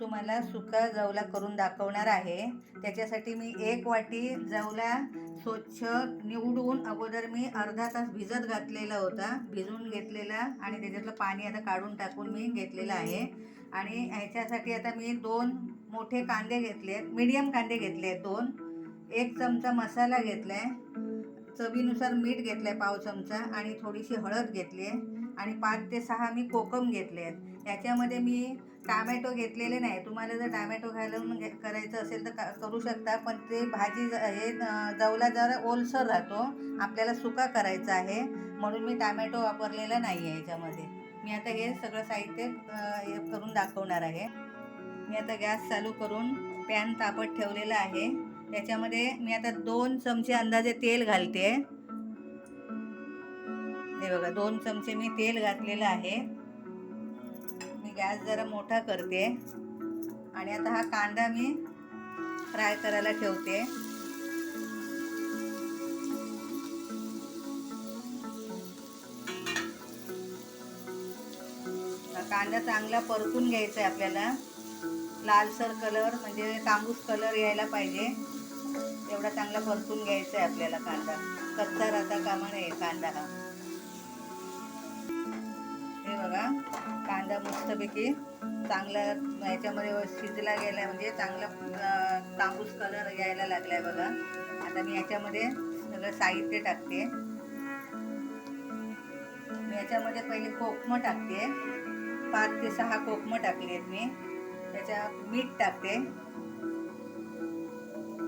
तुम्हाला सुका जवला करून दाखवणार आहे. त्याच्यासाठी मी एक वाटी जवला स्वच्छ निवडून अगोदर मी अर्धा तास भिजत घातलेला होता. भिजून घेतलेला आणि त्याच्यातलं पाणी आता काढून टाकून मी घेतलेलं आहे. आणि ह्याच्यासाठी आता मी दोन मोठे कांदे घेतले आहेत मीडियम कांदे घेतले आहेत दोन. एक चमचा मसाला घेतला आहे चवीनुसार मीठ घेतलं आहे पाव चमचा आणि थोडीशी हळद घेतली आहे. आणि पाच ते सहा मी कोकम घेतले आहेत. याच्यामध्ये मी टामॅटो घेतलेले नाही. तुम्हाला जर टामॅटो घालून घे करायचं असेल तर का- करू शकता पण ते भाजी ज- हे जवला जरा ओलसर राहतो. आपल्याला सुका करायचा आहे. म्हणून मी टामॅटो वापरलेला नाही आहे याच्यामध्ये. मी आता हे सगळं साहित्य हे करून दाखवणार आहे. मी आता गॅस चालू करून पॅन तापत ठेवलेला आहे. त्याच्यामध्ये मी आता दोन चमचे अंदाजे तेल घालते. हे बघा दोन चमचे मी तेल घातलेलं आहे. मी गॅस जरा मोठा करते. आणि आता हा कांदा मी फ्राय करायला ठेवते. कांदा चांगला परतून घ्यायचा आहे आपल्याला. लालसर कलर म्हणजे तांबूस कलर यायला पाहिजे. एवढा चांगला परतून घ्यायचा आहे आपल्याला कांदा. कच्चा राहता कामा नये कांदा हा. बघा. कांदा मस्तपैकी चांगला ह्याच्यामध्ये शिजला गेला म्हणजे चांगला तांबूस कलर यायला लागलाय बघा. आता मी याच्यामध्ये सगळं साहित्य टाकते. मी याच्यामध्ये पहिले कोकमं टाकते. पाच ते सहा कोकमं टाकली आहेत मी. त्याच्या मीठ टाकते.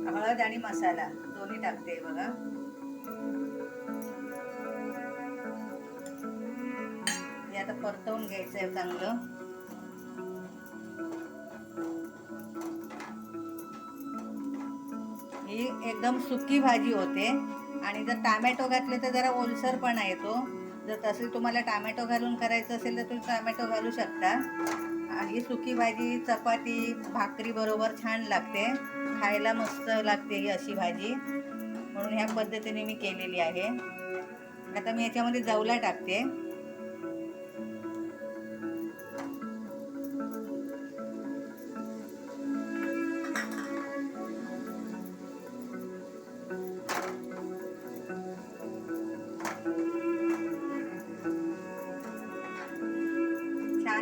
हळद आणि मसाला दोन्ही टाकते बघा. परतवून घ्यायचं आहे चांगलं. ही एकदम सुकी भाजी होते. आणि जर टामॅटो घातले तर जरा ओलसरपणा येतो जर तसे तुम्हाला टामॅटो घालून करायचं असेल तर तुम्ही टामॅटो घालू शकता. आणि ही सुकी भाजी चपाती भाकरी बरोबर छान लागते. खायला मस्त लागते ही अशी भाजी. म्हणून ह्या पद्धतीने मी केलेली आहे. आता मी याच्यामध्ये जवला टाकते.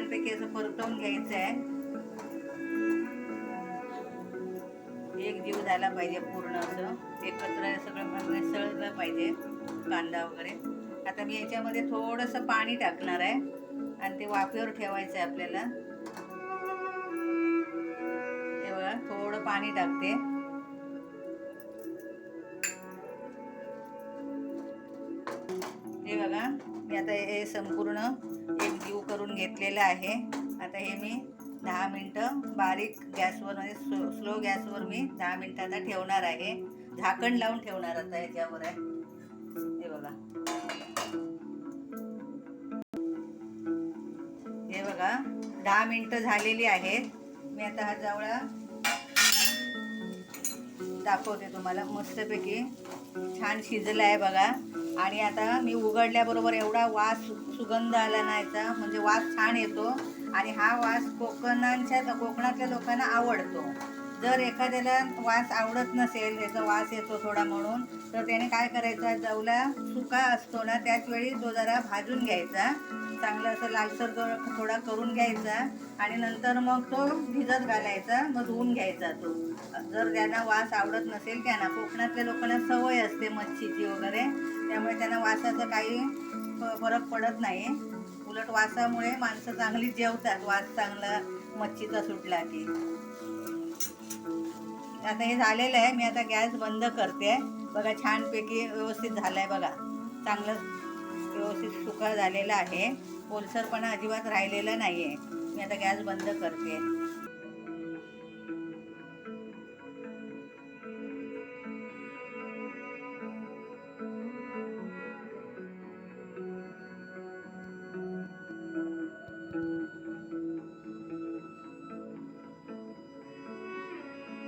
छानपैकी असं परतवून घ्यायचं आहे. एक जीव झाला पाहिजे पूर्ण असं. एकत्र सगळं मिसळलं पाहिजे कांदा वगैरे. आता मी याच्यामध्ये थोडंसं पाणी टाकणार आहे. आणि ते वाफेवर ठेवायचं आहे आपल्याला. ते बघा थोडं पाणी टाकते. हे बघा. मी आता हे संपूर्ण एक जीव करून घेतलेलं आहे. आता हे मी दहा मिनटं बारीक गॅसवर म्हणजे स्लो स्लो गॅसवर मी दहा मिनटं आता ठेवणार आहे. झाकण लावून ठेवणार आता याच्यावर आहे. हे बघा. हे बघा दहा मिनटं झालेली आहेत. मी आता हा जावळा दाखवते तुम्हाला मस्तपैकी. छान शिजला आहे बघा. आणि आता मी उघडल्याबरोबर एवढा वास सुगंध आला नाहीचा म्हणजे वास छान येतो. आणि हा वास कोकणांच्या कोकणातल्या लोकांना आवडतो. जर एखाद्याला वास आवडत नसेल त्याचा वास येतो थोडा म्हणून तर त्याने काय करायचं? जवला सुका असतो ना त्याच वेळी तो जरा भाजून घ्यायचा. चांगला असं लालसर जो- थोडा करून घ्यायचा आणि नंतर मग तो भिजत घालायचा मग धुवून घ्यायचा तो. जर त्यांना वास आवडत नसेल त्यांना कोकणातल्या लोकांना सवय असते मच्छीची वगैरे त्यामुळे त्यांना वासाचं काही फ- फरक पडत नाही. उलट वासामुळे माणसं चांगली जेवतात वास चांगला मच्छीचा सुटला की. आता हे झालेलं आहे. मी आता गॅस बंद करते. बघा छानपैकी व्यवस्थित झालं आहे बघा. चांगलं व्यवस्थित सुका झालेलं आहे. ओलसरपणा अजिबात राहिलेला नाही आहे मी आता गॅस बंद करते.